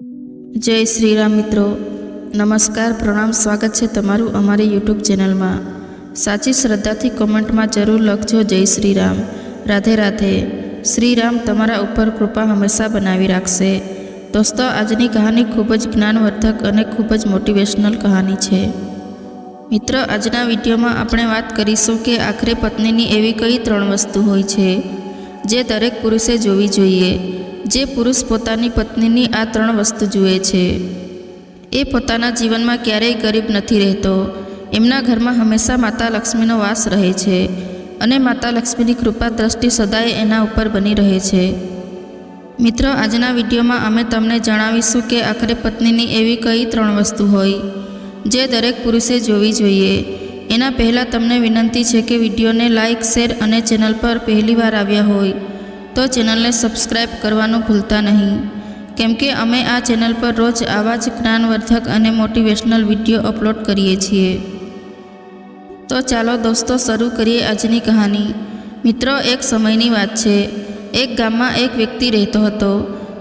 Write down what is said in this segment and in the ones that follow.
જય શ્રી રામ મિત્રો. નમસ્કાર, પ્રણામ, સ્વાગત છે તમારું અમારી યુટ્યુબ ચેનલમાં. સાચી શ્રદ્ધાથી કોમેન્ટમાં જરૂર લખજો, જય શ્રી રામ રાધે રાધે. શ્રી રામ તમારા ઉપર કૃપા હંમેશા બનાવી રાખશે. દોસ્તો, આજની કહાની ખૂબ જ જ્ઞાનવર્ધક અને ખૂબ જ મોટિવેશનલ કહાની છે. મિત્રો, આજના વિડીયોમાં આપણે વાત કરીશું કે આખરે પત્નીની એવી કઈ ત્રણ વસ્તુ હોય છે, જે દરેક પુરુષે જોવી જોઈએ. જે પુરુષ પોતાની પત્નીની આ ત્રણ વસ્તુ જુએ છે. એ પોતાના જીવનમાં ક્યારેય ગરીબ નથી રહેતો. એમના ઘરમાં હંમેશા માતા લક્ષ્મીનો વાસ રહે છે અને માતા લક્ષ્મીની કૃપા દ્રષ્ટિ સદાય એના ઉપર બની રહે છે. મિત્રો, આજના વિડીયોમાં અમે તમને જણાવીશું કે આખરે પત્નીની એવી કઈ ત્રણ વસ્તુ હોય, જે દરેક પુરુષે જોવી જોઈએ. એના પહેલાં તમને વિનંતી છે કે વિડીયોને લાઇક શેર અને ચેનલ પર પહેલીવાર આવ્યા હોય તો ચેનલને સબસ્ક્રાઈબ કરવાનું ભૂલતા નહીં. કેમ કે અમે આ ચેનલ પર રોજ આવા જ જ્ઞાનવર્ધક અને મોટિવેશનલ વીડિયો અપલોડ કરીએ છીએ. તો ચાલો દોસ્તો શરૂ કરીએ આજની કહાની. મિત્રો, એક સમયની વાત છે. એક ગામમાં એક વ્યક્તિ રહેતો હતો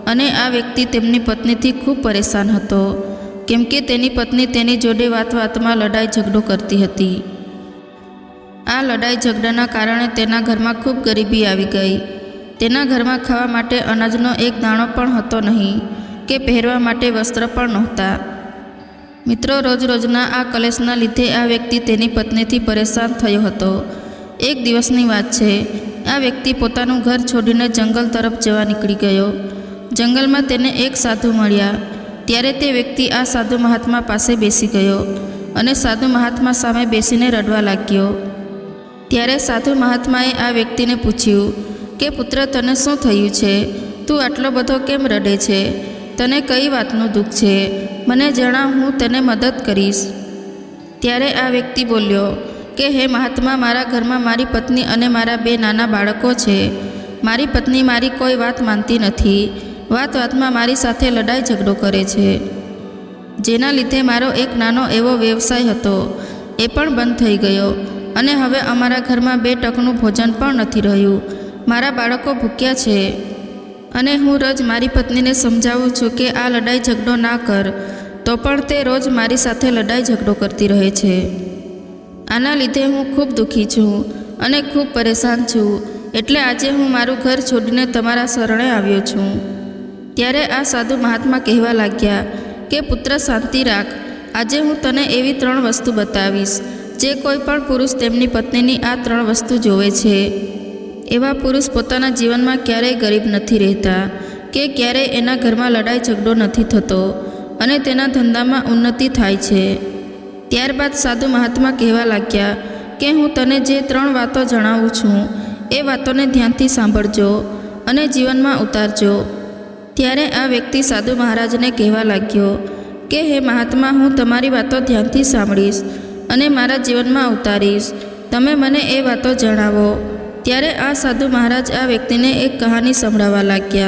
અને આ વ્યક્તિ તેમની પત્નીથી ખૂબ પરેશાન હતો. કેમ કે તેની પત્ની તેની જોડે વાત વાતમાં લડાઈ ઝઘડો કરતી હતી. આ લડાઈ ઝઘડાના કારણે તેના ઘરમાં ખૂબ ગરીબી આવી ગઈ. તેના ઘરમાં ખાવા માટે અનાજનો એક દાણો પણ હતો નહીં કે પહેરવા માટે વસ્ત્ર પણ નહોતા. મિત્રો રોજ રોજના આ કલેશના લીધે આ વ્યક્તિ તેની પત્નીથી પરેશાન થયો હતો. એક દિવસની વાત છે, આ વ્યક્તિ પોતાનું ઘર છોડીને જંગલ તરફ જવા નીકળી ગયો. જંગલમાં તેને એક સાધુ મળ્યા. ત્યારે તે વ્યક્તિ આ સાધુ મહાત્મા પાસે બેસી ગયો અને સાધુ મહાત્મા સામે બેસીને રડવા લાગ્યો. ત્યારે સાધુ મહાત્માએ આ વ્યક્તિને પૂછ્યું કે પુત્ર તને શું થયું છે? તું આટલો બધો કેમ રડે છે? તને કઈ વાતનું દુઃખ છે? મને જણાવ હું તને મદદ કરીશ. ત્યારે આ વ્યક્તિ બોલ્યો, કે હે મહાત્મા, મારા ઘરમાં મારી પત્ની અને મારા બે નાના બાળકો છે. મારી પત્ની મારી કોઈ વાત માનતી નથી. વાત વાતમાં મારી સાથે લડાઈ ઝઘડો કરે છે. જેના લીધે મારો એક નાનો એવો વ્યવસાય હતો. એ પણ બંધ થઈ ગયો. અને હવે અમારા ઘરમાં બે ટકનું ભોજન પણ નથી રહ્યું. મારા બાળકો ભૂખ્યા છે અને હું રોજ મારી પત્નીને સમજાવું છું કે આ લડાઈ ઝઘડો ના કર, તો પણ તે રોજ મારી સાથે લડાઈ ઝઘડો કરતી રહે છે. આના લીધે હું ખૂબ દુઃખી છું અને ખૂબ પરેશાન છું, એટલે આજે હું મારું ઘર છોડીને તમારા શરણે આવ્યો છું. ત્યારે આ સાધુ મહાત્મા કહેવા લાગ્યા કે, પુત્ર, શાંતિ રાખ. આજે હું તને એવી ત્રણ વસ્તુ બતાવીશ. જે કોઈ પણ પુરુષ તેમની પત્નીની આ ત્રણ વસ્તુ જોવે છે. એવા પુરુષ પોતાના જીવનમાં ક્યારેય ગરીબ નથી રહેતા કે ક્યારેય એના ઘરમાં લડાઈ ઝઘડો નથી થતો અને તેના ધંધામાં ઉન્નતિ થાય છે. ત્યારબાદ સાધુ મહાત્મા કહેવા લાગ્યા કે હું તને જે ત્રણ વાતો જણાવું છું, એ વાતોને ધ્યાનથી સાંભળજો અને જીવનમાં ઉતારજો. ત્યારે આ વ્યક્તિ સાધુ મહારાજને કહેવા લાગ્યો કે, હે મહાત્મા, હું તમારી વાતો ધ્યાનથી સાંભળીશ અને મારા જીવનમાં ઉતારીશ. તમે મને એ વાતો જણાવો. ત્યારે આ સાધુ મહારાજ આ વ્યક્તિને એક કહાની સંભળાવવા લાગ્યા.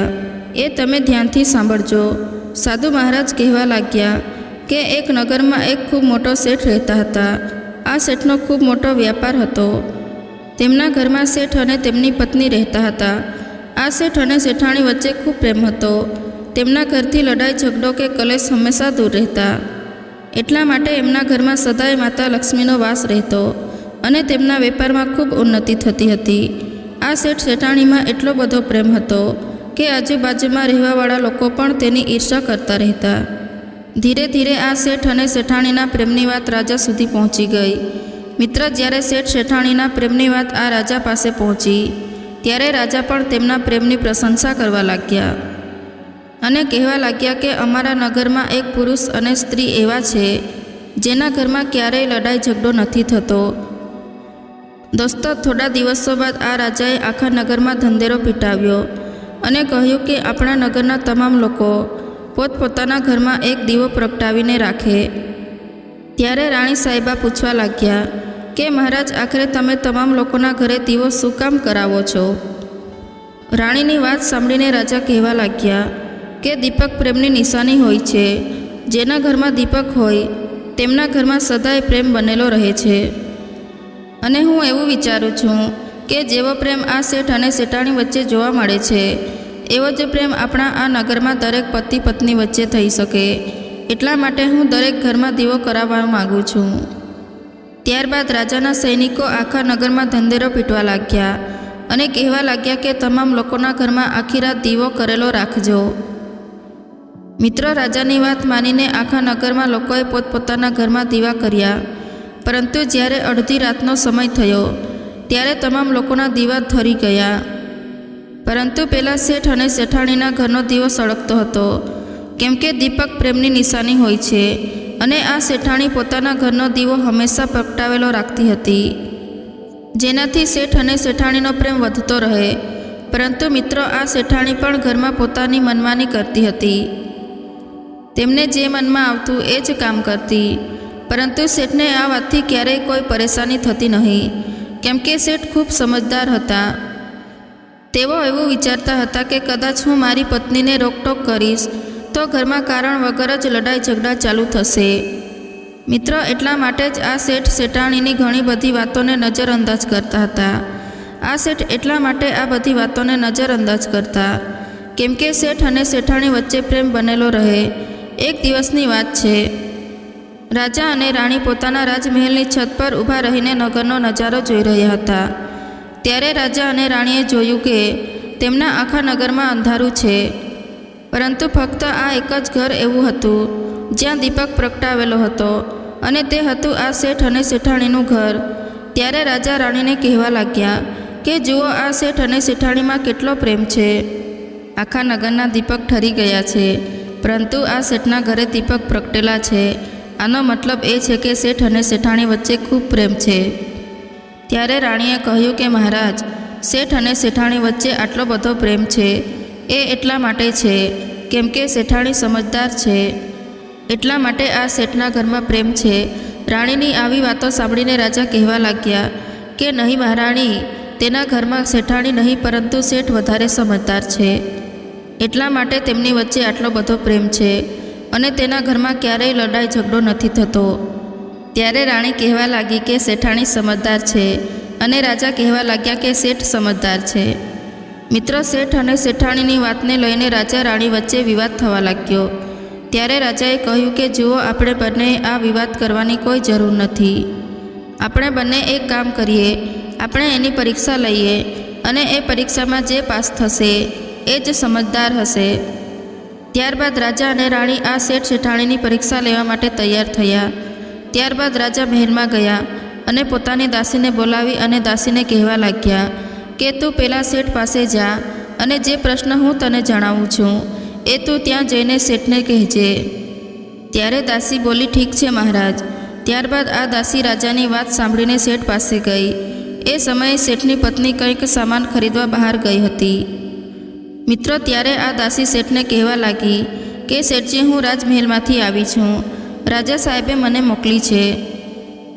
એ તમે ધ્યાનથી સાંભળજો. સાધુ મહારાજ કહેવા લાગ્યા કે એક નગરમાં એક ખૂબ મોટો શેઠ રહેતા હતા. આ શેઠનો ખૂબ મોટો વ્યાપાર હતો. તેમના ઘરમાં શેઠ અને તેમની પત્ની રહેતા હતા. આ શેઠ અને શેઠાણી વચ્ચે ખૂબ પ્રેમ હતો. તેમના ઘરથી લડાઈ ઝઘડો કે કલેશ હંમેશા દૂર રહેતા. એટલા માટે એમના ઘરમાં સદાય માતા લક્ષ્મીનો વાસ રહેતો. અને તેમના વેપારમાં ખૂબ ઉન્નતિ થતી હતી. આ શેઠ શેઠાણીમાં એટલો બધો પ્રેમ હતો કે આજુબાજુમાં રહેવાવાળા લોકો પણ તેની ઈર્ષા કરતા રહેતા. ધીરે ધીરે આ શેઠ અને શેઠાણીના પ્રેમની વાત રાજા સુધી પહોંચી ગઈ. મિત્ર, જ્યારે શેઠ શેઠાણીના પ્રેમની વાત આ રાજા પાસે પહોંચી, ત્યારે રાજા પણ તેમના પ્રેમની પ્રશંસા કરવા લાગ્યા. અને કહેવા લાગ્યા કે અમારા નગરમાં એક પુરુષ અને સ્ત્રી એવા છે, જેના ઘરમાં ક્યારેય લડાઈ ઝઘડો નથી થતો દોસ્તો, થોડા દિવસો બાદ આ રાજાએ આખા નગરમાં ધંધેરો પીટાવ્યો અને કહ્યું કે આપણા નગરના તમામ લોકો પોતપોતાના ઘરમાં એક દીવો પ્રગટાવીને રાખે. ત્યારે રાણી સાહેબા પૂછવા લાગ્યા કે, મહારાજ, આખરે તમે તમામ લોકોના ઘરે દીવો શું કામ કરાવો છો? રાણીની વાત સાંભળીને રાજા કહેવા લાગ્યા કે, દીપક પ્રેમની નિશાની હોય છે. જેના ઘરમાં દીપક હોય, તેમના ઘરમાં સદાય પ્રેમ બનેલો રહે છે. અને હું એવું વિચારું છું કે જેવો પ્રેમ આ શેઠ અને શેઠાણી વચ્ચે જોવા મળે છે, એવો જ પ્રેમ આપણા આ નગરમાં દરેક પતિ પત્ની વચ્ચે થઈ શકે. એટલા માટે હું દરેક ઘરમાં દીવો કરાવવા માગું છું. ત્યારબાદ રાજાના સૈનિકો આખા નગરમાં ધંધેરો પીટવા લાગ્યા અને કહેવા લાગ્યા કે તમામ લોકોના ઘરમાં આખી રાત દીવો કરેલો રાખજો. મિત્ર રાજાની વાત માનીને આખા નગરમાં લોકોએ પોતપોતાના ઘરમાં દીવા કર્યા. પરંતુ જ્યારે અડધી રાતનો સમય થયો, ત્યારે તમામ લોકોના દીવા ધરી ગયા. પરંતુ પેલા શેઠ અને શેઠાણીના ઘરનો દીવો સળગતો હતો. કેમ કે દીપક પ્રેમની નિશાની હોય છે અને આ શેઠાણી પોતાના ઘરનો દીવો હંમેશા પ્રગટાવેલો રાખતી હતી. જેનાથી શેઠ અને શેઠાણીનો પ્રેમ વધતો રહે. પરંતુ મિત્રો, આ શેઠાણી પણ ઘરમાં પોતાની મનમાની કરતી હતી. તેમને જે મનમાં આવતું એ જ કામ કરતી. પરંતુ શેઠને આ વાતથી ક્યારેય કોઈ પરેશાની થતી નહીં. કેમ કે શેઠ ખૂબ સમજદાર હતા. તેઓ એવું વિચારતા હતા કે કદાચ હું મારી પત્નીને રોકટોક કરીશ, તો ઘરમાં કારણ વગર જ લડાઈ ઝઘડા ચાલુ થશે. મિત્ર, એટલા માટે જ આ શેઠ શેઠાણીની ઘણી બધી વાતોને નજરઅંદાજ કરતા હતા. આ શેઠ એટલા માટે આ બધી વાતોને નજરઅંદાજ કરતા. કેમ કે શેઠ અને શેઠાણી વચ્ચે પ્રેમ બનેલો રહે. એક દિવસની વાત છે. રાજા અને રાણી પોતાના રાજમહેલની છત પર ઊભા રહીને નગરનો નજારો જોઈ રહ્યા હતા. ત્યારે રાજા અને રાણીએ જોયું કે તેમના આખા નગરમાં અંધારું છે. પરંતુ ફક્ત આ એક જ ઘર એવું હતું, જ્યાં દીપક પ્રગટાવેલો હતો અને તે હતું આ શેઠ અને શેઠાણીનું ઘર. ત્યારે રાજા રાણીને કહેવા લાગ્યા કે, જુઓ, આ શેઠ અને શેઠાણીમાં કેટલો પ્રેમ છે. આખા નગરના દીપક ઠરી ગયા છે, પરંતુ આ શેઠના ઘરે દીપક પ્રગટેલા છે. આનો મતલબ એ છે કે શેઠ અને શેઠાણી વચ્ચે ખૂબ પ્રેમ છે. ત્યારે રાણીએ કહ્યું કે મહારાજ, શેઠ અને શેઠાણી વચ્ચે આટલો બધો પ્રેમ છે, એ એટલા માટે છે, કેમ કે શેઠાણી સમજદાર છે. એટલા માટે આ શેઠના ઘરમાં પ્રેમ છે. રાણીની આવી વાતો સાંભળીને રાજા કહેવા લાગ્યા કે નહીં મહારાણી, તેના ઘરમાં શેઠાણી નહીં પરંતુ શેઠ વધારે સમજદાર છે. એટલા માટે તેમની વચ્ચે આટલો બધો પ્રેમ છે. અને તેના ઘરમાં ક્યારેય લડાઈ ઝઘડો નથી થતો. ત્યારે રાણી કહેવા લાગી કે શેઠાણી સમજદાર છે અને રાજા કહેવા લાગ્યા કે શેઠ સમજદાર છે. મિત્ર શેઠ અને શેઠાણીની વાતને લઈને રાજા રાણી વચ્ચે વિવાદ થવા લાગ્યો. ત્યારે રાજાએ કહ્યું કે જુઓ, આપણે બંને આ વિવાદ કરવાની કોઈ જરૂર નથી. આપણે બંને એક કામ કરીએ, આપણે એની પરીક્ષા લઈએ અને એ પરીક્ષામાં જે પાસ થશે એ જ સમજદાર હશે. ત્યારબાદ રાજા અને રાણી આ શેઠ શેઠાણીની પરીક્ષા લેવા માટે તૈયાર થયા. ત્યારબાદ રાજા મહેલમાં ગયા અને પોતાની દાસીને બોલાવી અને દાસીને કહેવા લાગ્યા કે તું પેલા શેઠ પાસે જા અને જે પ્રશ્ન હું તને જણાવું છું એ તું ત્યાં જઈને શેઠને કહેજે. ત્યારે દાસી બોલી, ઠીક છે મહારાજ. ત્યારબાદ આ દાસી રાજાની વાત સાંભળીને શેઠ પાસે ગઈ. એ સમયે શેઠની પત્ની કંઈક સામાન ખરીદવા બહાર ગઈ હતી. મિત્રો, ત્યારે આ દાસી શેઠને કહેવા લાગી કે, શેઠજી, હું રાજમહેલમાંથી આવી છું. રાજા સાહેબે મને મોકલી છે.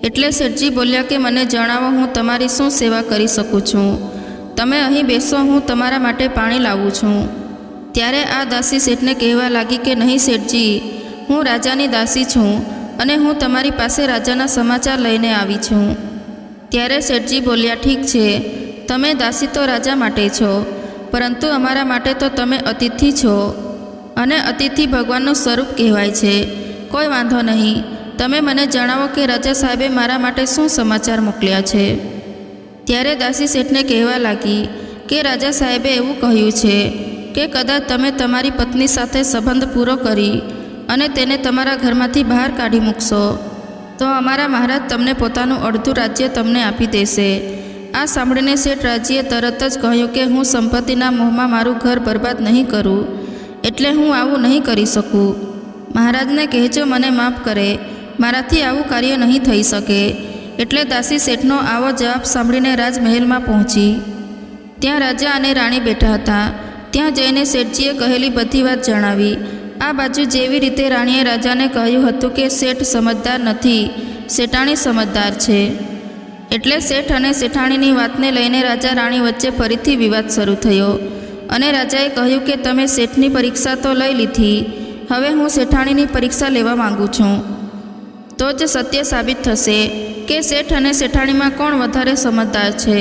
એટલે શેઠજી બોલ્યા કે, મને જણાવો, હું તમારી શું સેવા કરી શકું છું? તમે અહીં બેસો, હું તમારા માટે પાણી લાવું છું. ત્યારે આ દાસી શેઠને કહેવા લાગી કે, નહીં શેઠજી, હું રાજાની દાસી છું અને હું તમારી પાસે રાજાના સમાચાર લઈને આવી છું. ત્યારે શેઠજી બોલ્યા, ઠીક છે. તમે દાસી તો રાજા માટે છો. પરંતુ અમારા માટે તો તમે અતિથિ છો અને અતિથિ ભગવાનનું સ્વરૂપ કહેવાય છે. કોઈ વાંધો નહીં. તમે મને જણાવો કે રાજા સાહેબે મારા માટે શું સમાચાર મોકલ્યા છે? ત્યારે દાસી શેઠને કહેવા લાગી કે રાજા સાહેબે એવું કહ્યું છે કે કદાચ તમે તમારી પત્ની સાથે સંબંધ પૂરો કરી અને તેને તમારા ઘરમાંથી બહાર કાઢી મૂકશો. તો અમારા મહારાજ તમને પોતાનું અડધું રાજ્ય તમને આપી દેશે. આ સાંભળીને શેઠ રાજીએ તરત જ કહ્યું કે હું સંપત્તિના મોહમાં મારું ઘર બરબાદ નહીં કરું, એટલે હું આવું નહીં કરી શકું. મહારાજને કહેજો, મને માફ કરે. મારાથી આવું કાર્ય નહીં થઈ શકે. એટલે દાસી શેઠનો આવો જવાબ સાંભળીને રાજમહેલમાં પહોંચી. ત્યાં રાજા અને રાણી બેઠા હતા. ત્યાં જઈને શેઠજીએ કહેલી બધી વાત જણાવી. આ બાજુ જેવી રીતે રાણીએ રાજાને કહ્યું હતું કે શેઠ સમજદાર નથી. શેઠાણી સમજદાર છે. એટલે શેઠ અને શેઠાણીની વાતને લઈને રાજા રાણી વચ્ચે ફરીથી વિવાદ શરૂ થયો અને રાજાએ કહ્યું કે તમે શેઠની પરીક્ષા તો લઈ લીધી, હવે હું શેઠાણીની પરીક્ષા લેવા માંગુ છું. તો જ સત્ય સાબિત થશે કે શેઠ અને શેઠાણીમાં કોણ વધારે સમજદાર છે.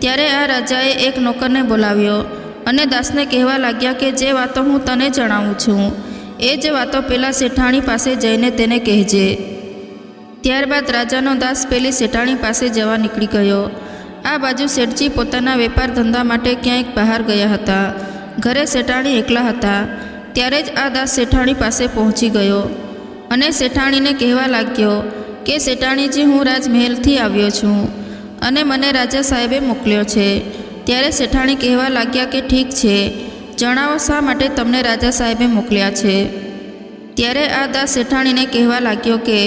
ત્યારે આ રાજાએ એક નોકરને બોલાવ્યો અને દાસને કહેવા લાગ્યા કે જે વાતો હું તને જણાવું છું, એ જ વાતો પેલા શેઠાણી પાસે જઈને તેને કહેજે. ત્યારબાદ રાજાનો દાસ પેલી શેઠાણી પાસે જવા નીકળી ગયો. આ બાજુ શેઠજી પોતાના વેપાર ધંધા માટે ક્યાંક બહાર ગયા હતા. ઘરે શેઠાણી એકલા હતા. ત્યારે જ આ દાસ શેઠાણી પાસે પહોંચી ગયો અને શેઠાણીને કહેવા લાગ્યો કે, શેઠાણીજી, હું રાજમહેલથી આવ્યો છું અને મને રાજા સાહેબે મોકલ્યો છે. ત્યારે શેઠાણી કહેવા લાગ્યા કે, ઠીક છે, જણાવો શા માટે તમને રાજા સાહેબે મોકલ્યા છે? ત્યારે આ દાસ શેઠાણીને કહેવા લાગ્યો કે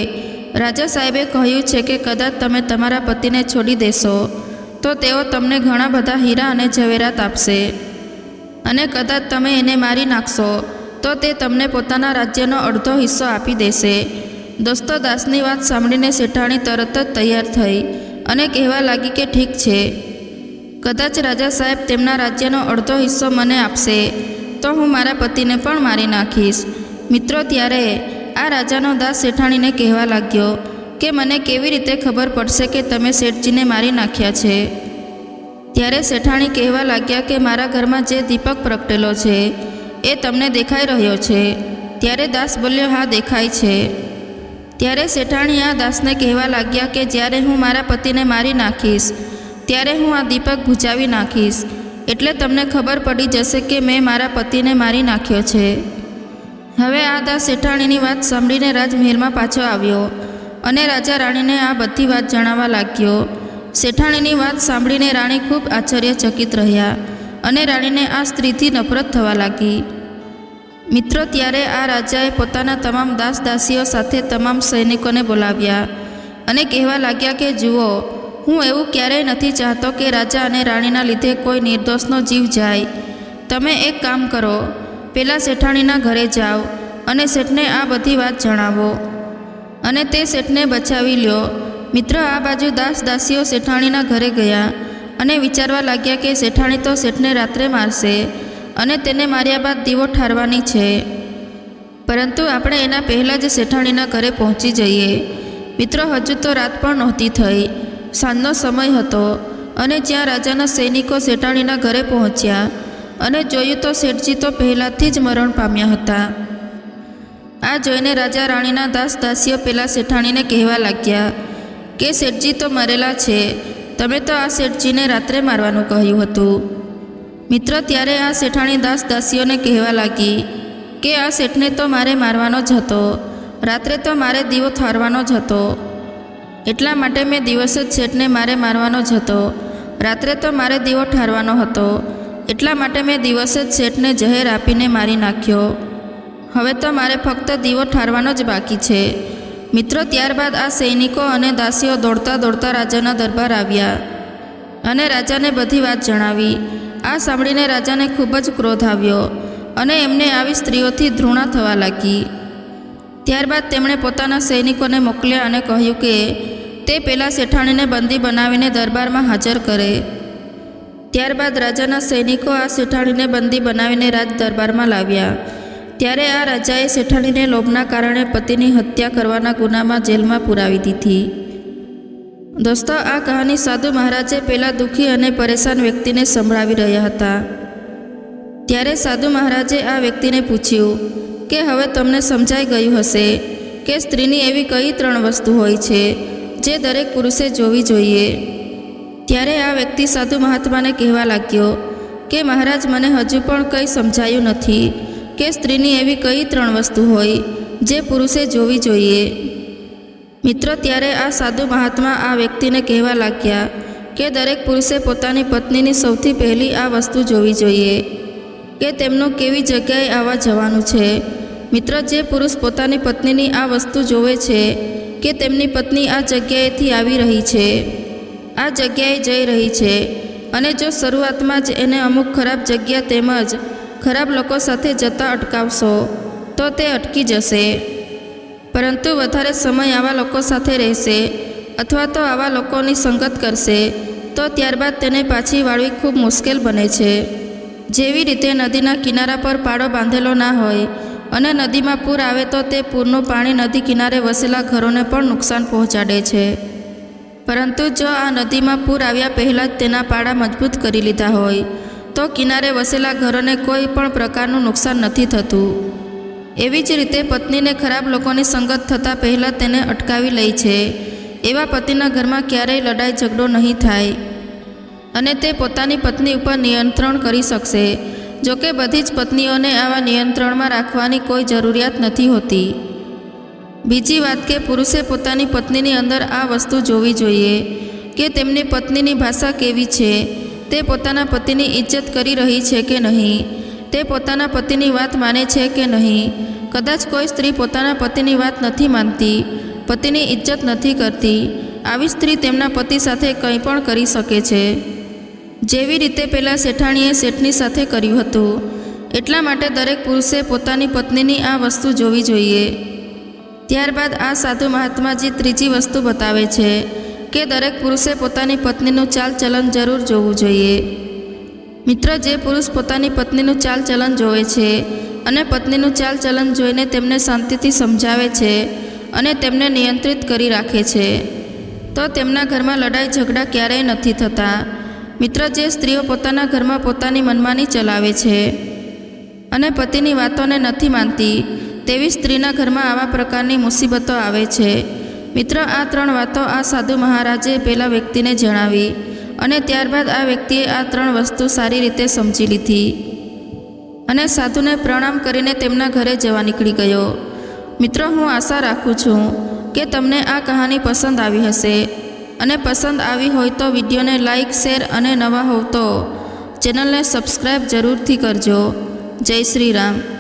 રાજા સાહેબે કહ્યું છે કે કદાચ તમે તમારા પતિને છોડી દેશો, તો તેઓ તમને ઘણા બધા હીરા અને ઝવેરાત આપશે. અને કદાચ તમે એને મારી નાખશો, તો તે તમને પોતાના રાજ્યનો અડધો હિસ્સો આપી દેશે. દોસ્તો દાસની વાત સાંભળીને શેઠાણી તરત જ તૈયાર થઈ અને કહેવા લાગી કે ઠીક છે. કદાચ રાજા સાહેબ તેમના રાજ્યનો અડધો હિસ્સો મને આપશે, તો હું મારા પતિને પણ મારી નાખીશ. મિત્રો, ત્યારે આ રાજાનો દાસ શેઠાણીને કહેવા લાગ્યો કે મને કેવી રીતે ખબર પડશે કે તમે શેઠજીને મારી નાખ્યા છે? ત્યારે શેઠાણી કહેવા લાગ્યા કે મારા ઘરમાં જે દીપક પ્રગટેલો છે, એ તમને દેખાઈ રહ્યો છે. ત્યારે દાસ બોલ્યો, હા, દેખાય છે. ત્યારે શેઠાણી આ દાસને કહેવા લાગ્યા કે જ્યારે હું મારા પતિને મારી નાખીશ, ત્યારે હું આ દીપક ભૂજાવી નાખીશ. એટલે તમને ખબર પડી જશે કે મેં મારા પતિને મારી નાખ્યો છે. હવે આ દાસ શેઠાણીની વાત સાંભળીને રાજમહેલમાં પાછો આવ્યો અને રાજા રાણીને આ બધી વાત જણાવવા લાગ્યો. શેઠાણીની વાત સાંભળીને રાણી ખૂબ આશ્ચર્યચકિત રહ્યા અને રાણીને આ સ્ત્રીથી નફરત થવા લાગી. મિત્રો, ત્યારે આ રાજાએ પોતાના તમામ દાસ દાસીઓ સાથે તમામ સૈનિકોને બોલાવ્યા અને કહેવા લાગ્યા કે, જુઓ, હું એવું ક્યારેય નથી ચાહતો કે રાજા અને રાણીના લીધે કોઈ નિર્દોષનો જીવ જાય. તમે એક કામ કરો પેલા શેઠાણીના ઘરે જાઓ અને શેઠને આ બધી વાત જણાવો. અને તે શેઠને બચાવી લ્યો. મિત્ર, આ બાજુ દાસ દાસીઓ શેઠાણીના ઘરે ગયા અને વિચારવા લાગ્યા કે શેઠાણી તો શેઠને રાત્રે મારશે અને તેને માર્યા બાદ દીવો ઠારવાની છે. પરંતુ આપણે એના પહેલાં જ શેઠાણીના ઘરે પહોંચી જઈએ. મિત્રો, હજુ તો રાત પણ નહોતી થઈ. સાંજનો સમય હતો અને જ્યાં રાજાના સૈનિકો શેઠાણીના ઘરે પહોંચ્યા અને જોયું તો શેઠજી તો પહેલાંથી જ મરણ પામ્યા હતા. આ જોઈને રાજા રાણીના દાસ દાસીઓ પેલા શેઠાણીને કહેવા લાગ્યા કે, શેઠજી તો મરેલા છે. તમે તો આ શેઠજીને રાત્રે મારવાનું કહ્યું હતું. મિત્ર, ત્યારે આ શેઠાણી દાસ દાસીઓને કહેવા લાગી કે, આ શેઠને તો મારે મારવાનો જ હતો. રાત્રે તો મારે દીવો થારવાનો જ હતો. એટલા માટે મેં દિવસે જ શેઠને મારે મારવાનો જ હતો. રાત્રે તો મારે દીવો ઠારવાનો હતો. એટલા માટે મેં દિવસે જ શેઠને જહેર આપીને મારી નાખ્યો. હવે તો મારે ફક્ત દીવો ઠારવાનો જ બાકી છે. મિત્રો ત્યારબાદ આ સૈનિકો અને દાસીઓ દોડતા દોડતા રાજાના દરબાર આવ્યા અને રાજાને બધી વાત જણાવી. આ સાંભળીને રાજાને ખૂબ જ ક્રોધ આવ્યો અને એમને આવી સ્ત્રીઓથી ધૃણા થવા લાગી. ત્યારબાદ તેમણે પોતાના સૈનિકોને મોકલ્યા અને કહ્યું કે તે પેલા શેઠાણીને બંદી બનાવીને દરબારમાં હાજર કરે. ત્યારબાદ રાજાના સૈનિકો આ શેઠાણીને બંદી બનાવીને રાજ દરબારમાં લાવ્યા. ત્યારે આ રાજાએ શેઠાણીને લોભના કારણે પતિની હત્યા કરવાના ગુનામાં જેલમાં પુરાવી દીધી. દોસ્તો, આ કહાની સાધુ મહારાજે પહેલાં દુઃખી અને પરેશાન વ્યક્તિને સંભળાવી રહ્યા હતા. ત્યારે સાધુ મહારાજે આ વ્યક્તિને પૂછ્યું કે, હવે તમને સમજાઈ ગયું હશે કે સ્ત્રીની એવી કઈ ત્રણ વસ્તુ હોય છે જે દરેક પુરુષે જોવી જોઈએ? ત્યારે આ વ્યક્તિ સાધુ મહાત્માને કહેવા લાગ્યો કે, મહારાજ, મને હજુ પણ કંઈ સમજાયું નથી કે સ્ત્રીની એવી કઈ ત્રણ વસ્તુ હોય જે પુરુષે જોવી જોઈએ. મિત્રો, ત્યારે આ સાધુ મહાત્મા આ વ્યક્તિને કહેવા લાગ્યા કે, દરેક પુરુષે પોતાની પત્નીની સૌથી પહેલી આ વસ્તુ જોવી જોઈએ કે તેમનું કેવી જગ્યાએ આવવા જવાનું છે. મિત્ર, જે પુરુષ પોતાની પત્નીની આ વસ્તુ જોવે છે કે તેમની પત્ની આ જગ્યાએથી આવી રહી છે આ જગ્યાએ જઈ રહી છે. અને જો શરૂઆતમાં જ એને અમુક ખરાબ જગ્યા તેમજ ખરાબ લોકો સાથે જતા અટકાવશો, તો તે અટકી જશે. પરંતુ વધારે સમય આવા લોકો સાથે રહેશે અથવા તો આવા લોકોની સંગત કરશે, તો ત્યારબાદ તેને પાછી વાળવી ખૂબ મુશ્કેલ બને છે. જેવી રીતે નદીના કિનારા પર પાડો બાંધેલો ના હોય અને નદીમાં પૂર આવે તો તે પૂરનું પાણી નદી કિનારે વસેલા ઘરોને પણ નુકસાન પહોંચાડે છે. પરંતુ જો આ નદીમાં પૂર આવ્યા પહેલાં જ તેના પાડા મજબૂત કરી લીધા હોય, તો કિનારે વસેલા ઘરોને કોઈ પણ પ્રકારનું નુકસાન નથી થતું. એવી જ રીતે પત્નીને ખરાબ લોકોની સંગત થતાં પહેલાં તેને અટકાવી લે છે. એવા પતિના ઘરમાં ક્યારેય લડાઈ ઝઘડો નહીં થાય. અને તે પોતાની પત્ની ઉપર નિયંત્રણ કરી શકશે, જોકે બધી જ પત્નીઓને આવા નિયંત્રણમાં રાખવાની કોઈ જરૂરિયાત નથી હોતી. બીજી વાત કે પુરુષે પોતાની પત્નીની અંદર આ વસ્તુ જોવી જોઈએ કે તેમની પત્નીની ભાષા કેવી છે, તે પોતાના પતિની ઇજ્જત કરી રહી છે કે નહીં, તે પોતાના પતિની વાત માને છે કે નહીં. કદાચ કોઈ સ્ત્રી પોતાના પતિની વાત નથી માનતી, પતિની ઇજ્જત નથી કરતી, આવી સ્ત્રી તેમના પતિ સાથે કંઈ પણ કરી શકે છે. જેવી રીતે પેલા શેઠાણીએ શેઠની સાથે કર્યું હતું, એટલા માટે દરેક પુરુષે પોતાની પત્નીની આ વસ્તુ જોવી જોઈએ. ત્યારબાદ આ સાધુ મહાત્માજી ત્રીજી વસ્તુ બતાવે છે કે દરેક પુરુષે પોતાની પત્નીનું ચાલચલન જરૂર જોવું જોઈએ. મિત્ર, જે પુરુષ પોતાની પત્નીનું ચાલચલન જોવે છે અને પત્નીનું ચાલચલન જોઈને તેમને શાંતિથી સમજાવે છે અને તેમને નિયંત્રિત કરી રાખે છે, તો તેમના ઘરમાં લડાઈ ઝઘડા ક્યારેય નથી થતા. મિત્ર, જે સ્ત્રીઓ પોતાના ઘરમાં પોતાની મનમાની ચલાવે છે અને પતિની વાતોને નથી માનતી તેવી સ્ત્રીના ઘરમાં આવા પ્રકારની મુસીબતો આવે છે. મિત્ર, આ ત્રણ વાતો આ સાધુ મહારાજે પેલા વ્યક્તિને જણાવી અને ત્યારબાદ આ વ્યક્તિએ આ ત્રણ વસ્તુ સારી રીતે સમજી લીધી અને સાધુને પ્રણામ કરીને તેમના ઘરે જવા નીકળી ગયો. મિત્રો, હું આશા રાખું છું કે તમને આ કહાની પસંદ આવી હશે અને પસંદ આવી હોય તો વિડીયોને લાઇક શેર અને નવા હોવ તો ચેનલને સબસ્ક્રાઈબ જરૂરથી કરજો. જય શ્રી રામ.